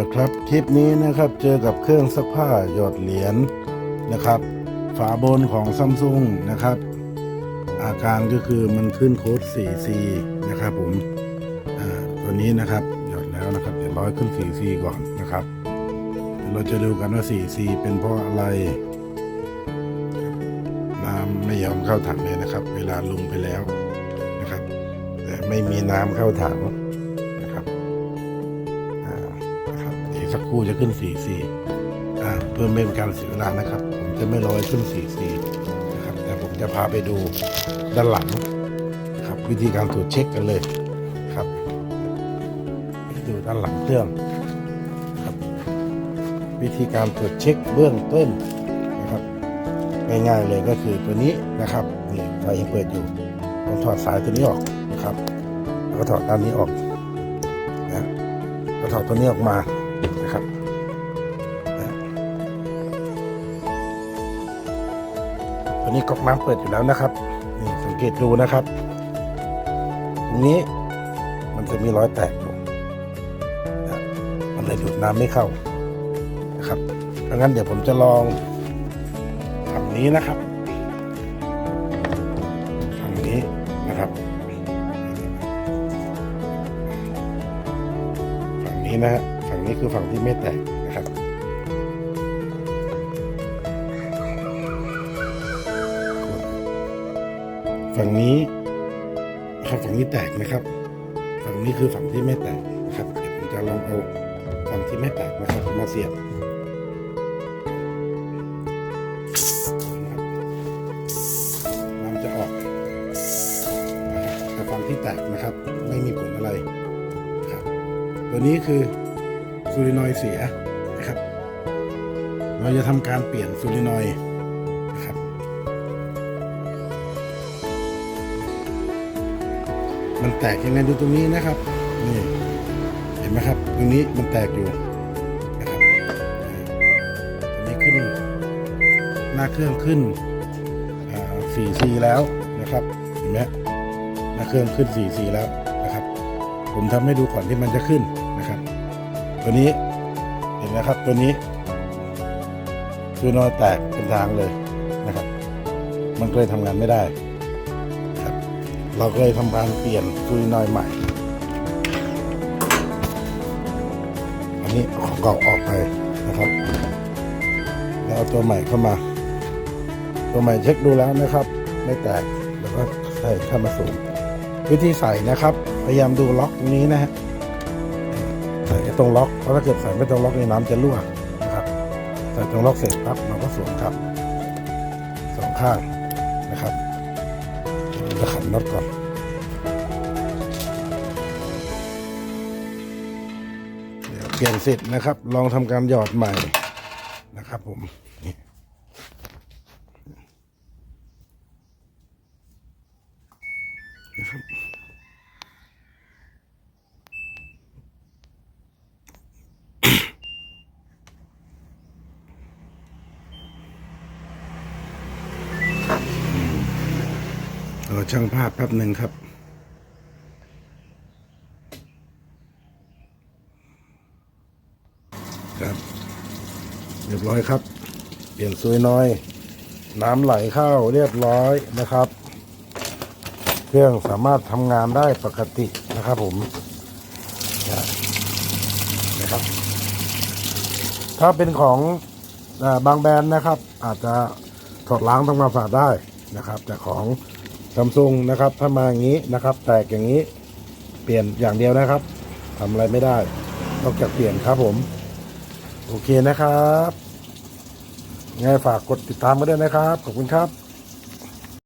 ละครับคลิปนี้นะครับเจอกับเครื่องซักผ้าหยอดเหรียญนะครับ ฝาบนของซัมซุงนะครับ อาการก็คือมันขึ้นโค้ด 4C นะครับผมอ่าตัวนี้นะครับหยอดแล้วนะครับเดี๋ยวร้อยขึ้น 4C ก่อนนะครับเดี๋ยวเราจะดูกันว่า 4C เป็นเพราะอะไรน้ำไม่ยอมเข้าถังเลยนะครับ เวลาลงไปแล้วนะครับ แต่ไม่มีน้ำเข้าถัง คู่จะขึ้น 4 4อ่าเพื่อไม่เป็นการเสียเวลานะครับ ผมจะไม่ร้อยขึ้น 4 4นะครับ แต่ผมจะพาไปดูด้านหลังครับวิธีการตรวจเช็คกันเลยครับดูด้านหลังเครื่องครับ วิธีการตรวจเช็คเบื้องต้นนะครับง่ายๆเลยก็คือตัวนี้นะครับนี่ไฟยังเปิดอยู่ผมถอดสายตัวนี้ออกนะครับแล้วก็ถอดด้านนี้ออกนะก็ถอดตัวนี้ออกมานะครับ ตัวนี้ก๊อกน้ำเปิดอยู่แล้วนะครับนี่สังเกตดูนะครับ ตรงนี้มันจะมีรอยแตกอยู่มันเลยดูดน้ำไม่เข้านะครับดังนั้นเดี๋ยวผมจะลองฝั่งนี้นะครับฝั่งนี้นะครับฝั่งนี้นะฮะฝั่งนี้คือฝั่งที่ไม่แตก ฝั่งนี้นะครับฝั่งนี้แตกนะครับ ฝั่งนี้คือฝั่งที่ไม่แตกนะครับเดี๋ยวผมจะลองเอาฝั่งที่ไม่แตกนะครับมาเสียบน้ำจะออกแต่ฝั่งที่แตกนะครับ ไม่มีผลอะไรครับ ตัวนี้คือซูรินอยด์เสียนะครับ เราจะทำการเปลี่ยนซูรินอย มันแตกยังไงดูตรงนี้นะครับ นี่ เห็นไหมครับ ตรงนี้มันแตกอยู่นะครับตรงนี้ขึ้น หน้าเครื่องขึ้นอ่า 4C แล้วนะครับ เห็นไหมหน้าเครื่องขึ้น 4C แล้วนะครับ ผมทำให้ดูก่อนที่มันจะขึ้นนะครับ ตัวนี้ เห็นไหมครับ ตัวนี้คือนอแตกเป็นทางเลยนะครับ มันก็เลยทำงานไม่ได้ เราก็เลยทำการเปลี่ยนซูรินอยใหม่ อันนี้ของเก่าออกไปนะครับ แล้วเอาตัวใหม่เข้ามา ตัวใหม่เช็คดูแล้วนะครับ ไม่แตกแล้วก็ใส่เข้ามาสูงวิธีใส่นะครับ พยายามดูล็อกตรงนี้นะฮะใส่ตรงล็อกเพราะถ้าเกิดใส่ไม่ตรงล็อกในน้ำจะรั่วนะครับใส่ตรงล็อกเสร็จปั๊บเราก็สวมครับสองข้างนะครับ จะขันน็อตก่อนเดี๋ยวเปลี่ยนเสร็จนะครับ ลองทำการหยอดใหม่นะครับผมนี่ครับ ช่างภาพแป๊บหนึ่งครับครับ เรียบร้อยครับ เปลี่ยนซุยน้อย น้ำไหลเข้าเรียบร้อยนะครับ เครื่องสามารถทำงานได้ปกตินะครับผมนะครับ ถ้าเป็นของบางแบรนด์นะครับ อาจจะถอดล้างทำความสะอาดได้นะครับ แต่ของ ซัมซุงนะครับ ถ้ามาอย่างนี้นะครับ แตกอย่างนี้เปลี่ยนอย่างเดียวนะครับทำอะไรไม่ได้นอกจากเปลี่ยนครับผม โอเคนะครับไงฝากกดติดตามกันด้วยนะครับ ขอบคุณครับ